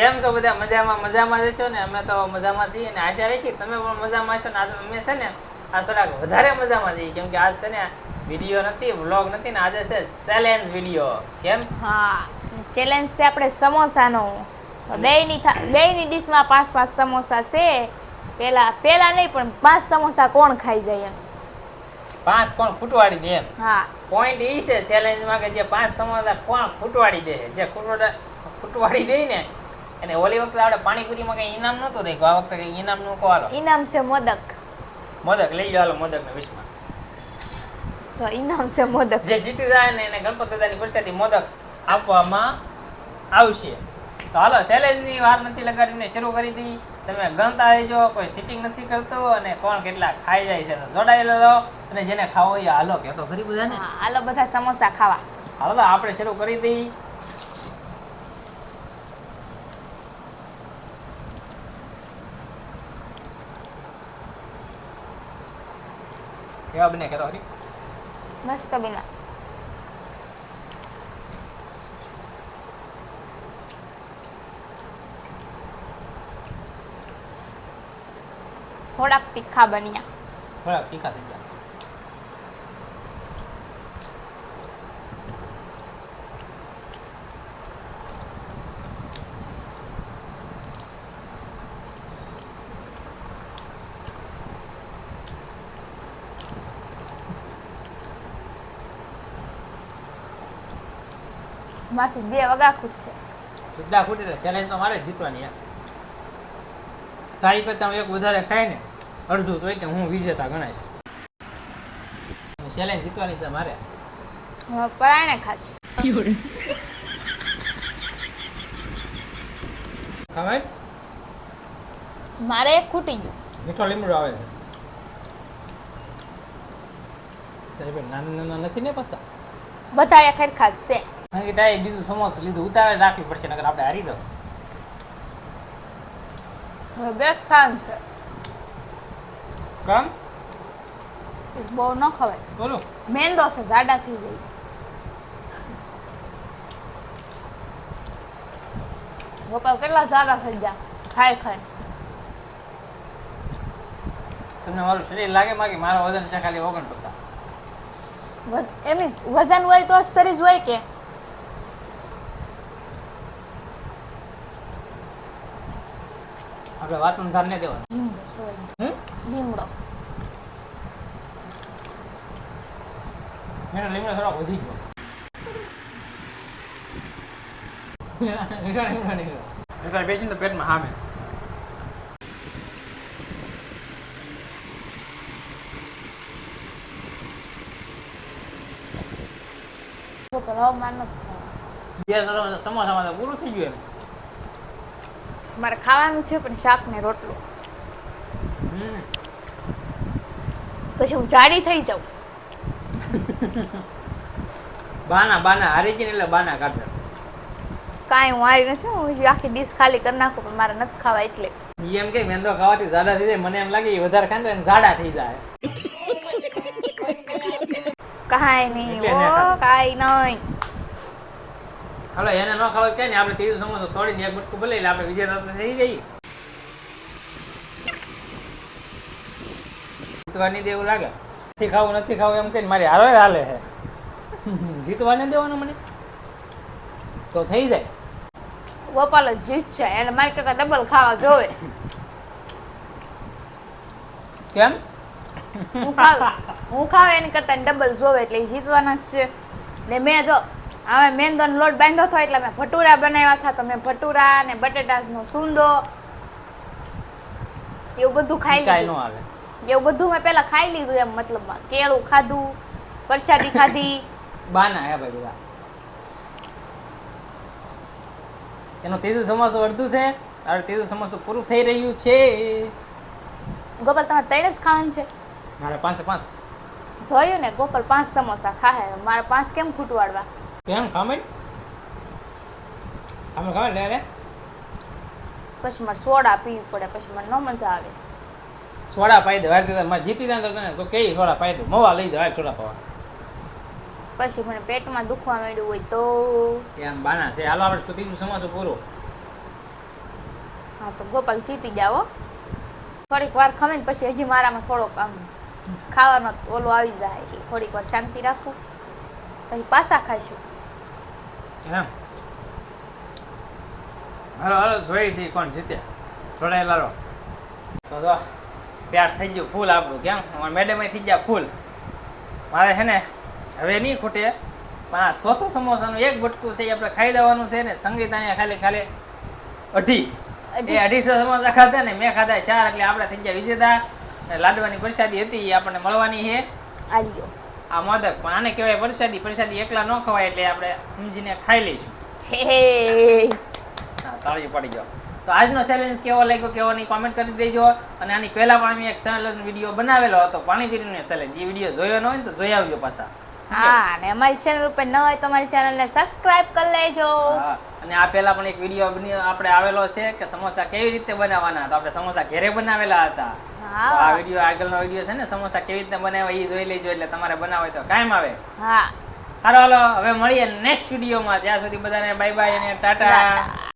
કેમ છો બધા? મજામાં મજામાં જશો ને? અમે તો મજામાં છીએ અને આશા રાખી તમે પણ મજામાં હશો ને? આજે અમે છે ને આ સરાક વધારે મજામાં છીએ કેમ કે આજ છે ને વીડિયો નથી વ્લોગ નથી ને આજે છે ચેલેન્જ વીડિયો કેમ? હા ચેલેન્જ છે આપણે સમોસાનો. થા- બેયની ડીશમાં પાંચ પાંચ સમોસા છે. પેલા પેલા નહીં પણ પાંચ સમોસા કોણ ખાઈ જાય એમ? પાંચ કોણ ફૂટવાડી દે એમ? હા. પોઈન્ટ એ છે ચેલેન્જમાં કે જે પાંચ સમોસા કોણ ફૂટવાડી દે? જે ફૂટવાડી દે ને અને ઓલી વખતે આપણે પાણીપુરીમાં કઈ ઇનામ નહોતું રાખ્યું. આ વખતે કઈ ઇનામનું હાલો ઇનામ છે મોદક. મોદક? લઈ લો હાલો મોદક ને વિશમાં તો ઇનામ છે મોદક. જે જીતી જાય ને એને ગણપત દાદાની પ્રસાદી મોદક આપવામાં આવશે. તો હાલો ચેલેન્જની વાર નથી લગાડીને શરૂ કરી દી. તમે ગણતા રહેજો કોઈ સિટિંગ નથી કરતો અને કોણ કેટલા ખાઈ જાય છે જોડાયેલો રહો અને જેને ખાવો એ હાલો કે તો ખરી બધાને હાલો બધા સમોસા ખાવા. હાલો આપણે શરૂ કરી દઈ કેવા બને કે તો ખરી મસ્ત બિના થોડાક તીખા બન્યા થોડાક તીખા થઈ ગયા માસી બે વગા ખૂટશે. સુદ્ધા ખૂટે તો ચેલેન્જ તો મારે જીતવાની યાર તારી કરતા એક વધારે ખાય ને અડધું તો એટલે હું વિજેતા ગણાય. ચેલેન્જ જીતવાની છે મારે. પરાણે ખાશ ખબર? મારે ખૂટી ગયું. મીઠો લીમડો આવે છે. નાના નાના નથી ને પાછા? બધા એક ખાસ છે. સંગીતાએ બીજું સમોસું લીધું ઉતાવળ રાખવી પડશે નકર આપણે હારી જાવ હવે બેસ્ટ છે. કામ? બહુ ન ખવાય. બોલો. મેંદો છે જાડા થઈ ગઈ ગોપાલ કેટલા જાડા થઈ ગયા? ખાય ખાઈ. તમને મારું શરીર લાગે માગે મારો વજન છે ખાલી ઓગણ પચાસ એમ વજન હોય તો શરીર હોય કે? આપણે વાતનું ધાર નહીં દેવાનું લીમડો સોય હમ લીમડો મેરો લીમડો થોડોક વધી ગયો મીઠો લીમડો નીકળ્યો એટલે બેસીને તો પેટમાં હામે ગોપાલ હવે મારે નથી ખાવાનું. બે સરો- સમોસામાં તો પૂરું થઈ ગયું મારે ખાવાનું છે પણ શાક ને રોટલો. પછી હું જાડી થઈ જાઉં. બાના બાના હારી જઈને એટલે બાના કાઢે. કાંઈ હું હારી નથી હું આખી ડીશ ખાલી કરી નાખું પણ મારે નથી ખાવા એટલે. એમ કે મેંદો ખાવાથી જાડા થઈ જાય મને એમ લાગે ઈ વધારે ખાય તો જાડા થઈ જાય. કાંઈ નહીં ઓ કાંઈ નહીં. હાલો એને ન ખબર કે ને આપણે ત્રીજું સમોસો તોડીને એક બટકું ભલે આપણે વિજેતા થઈ જઈએ જીતવાની દેવું લાગે? નથી ખાવું નથી ખાવું એમ કહીને મારી હારો હાલે છે. જીતવાને દેવાનું મને? તો થઈ જાય. ગોપાલ જીત છે એને મારી કરતા ડબલ ખાવા જોવે. કેમ? હું ખાવ હું ખાવ એની કરતા ડબલ જોવે એટલે જીતવાના છે. ને મેં જો હવે મેંદોનો લોટ બાંધ્યો હતો એટલે મેં ભટુરા બનાવ્યા હતા. તો મેં ભટુરા ને બટેટાનો સુંદો એવું બધું ખાઈ લીધું. આવે. એવું બધું મેં પેલા ખાઈ લીધું એમ મતલબ કેળું ખાધું પરસાદી ખાધી. બાના હે ભાઈ બધા. એનું ત્રીજું સમાસો અડધું છે અરે ત્રીજું સમોસું પૂરું થઈ રહ્યું છે. ગોપાલ તમારે ત્રણ જ ખાવાનું છે? મારે પાંચે પાંચ. જોયું ને ગોપાલ પાંચ સમોસા ખાહે. મારે પાંચ કેમ ખૂટવાડવા? કેમ? કામેન્ટ કામે કામે લે લે. પછી મારે સોડા પીવી પડે પછી મને ન મજા આવે. સોડા પાઈ દે વાર જતા મારે જીતી જાય તને તો કેવી સોડા પાઈ દે. મવા લઈ જાય સોડા પાવા. પછી મને પેટમાં દુખવા માંડ્યું હોય તો? એમ બાના છે. હાલો આપણે સુધીનું સમોસું પૂરો? હા તો ગોપાલ જીતી જાઓ થોડીક વાર ખમે ને પછી હજી મારામાં થોડોક આમ ખાવાનો ઓલો આવી જાય એટલે થોડીક વાર શાંતિ રાખું. પછી પાછા ખાઈશું. એમ. હાલો હાલો જોઈએ છે કોણ જીતે. જોડાયેલા રહો તો જો પ્યાર થઈ ગયું ફૂલ આપણું કેમ? મેડમે થઈ ગયા ફૂલ. મારે છે ને હવે નહીં ખૂટે. પણ આ ચોથો સમોસાનું એક બટકું છે એ આપણે ખાઈ દેવાનું છે ને સંગીત અહીંયા ખાલી ખાલી અઢી. એ અઢીસો સમોસા ખાધા ને મેં ખાધા ચાર એટલે આપણે થઈ ગયા વિજેતા. લાડવાની પ્રસાદી હતી એ આપણને મળવાની છે. આલ્યો. આ મોદક પણ આને કહેવાય વરસાદી. પ્રસાદી એકલા ન ખવાય એટલે આપણે સમજીને ખાઈ લઈશું. છે. તાળી પડી ગયો. તો આજનો ચેલેન્જ કેવો લાગ્યો કેવો નહીં કોમેન્ટ કરી દેજો. અને આની પહેલા પણ અમે એક ચેલેન્જ વીડિયો બનાવેલો હતો પાણીપુરીનો ચેલેન્જ એ વીડિયો જોયો ન હોય તો જોઈ આવજો પાછા. હા અને અમારી ચેનલ ઉપર ન હોય તો અમારી ચેનલને સબસ્ક્રાઇબ કરી લેજો. હા, અને આ પહેલાં પણ એક વીડિયો આપણે આવેલો છે કે સમોસા કેવી રીતે બનાવવાના તો આપણે સમોસા ઘરે બનાવેલા હતા. આ વીડિયો આગળનો વીડિયો છે ને સમોસા કેવી રીતે બનાવવા એ જોઈ લેજો એટલે તમારે બનાવવા તો કાયમ આવે. હા. હાલો હાલો હવે મળીએ નેક્સ્ટ વિડીયોમાં ત્યાં સુધી બધાને બાય બાય અને ટાટા.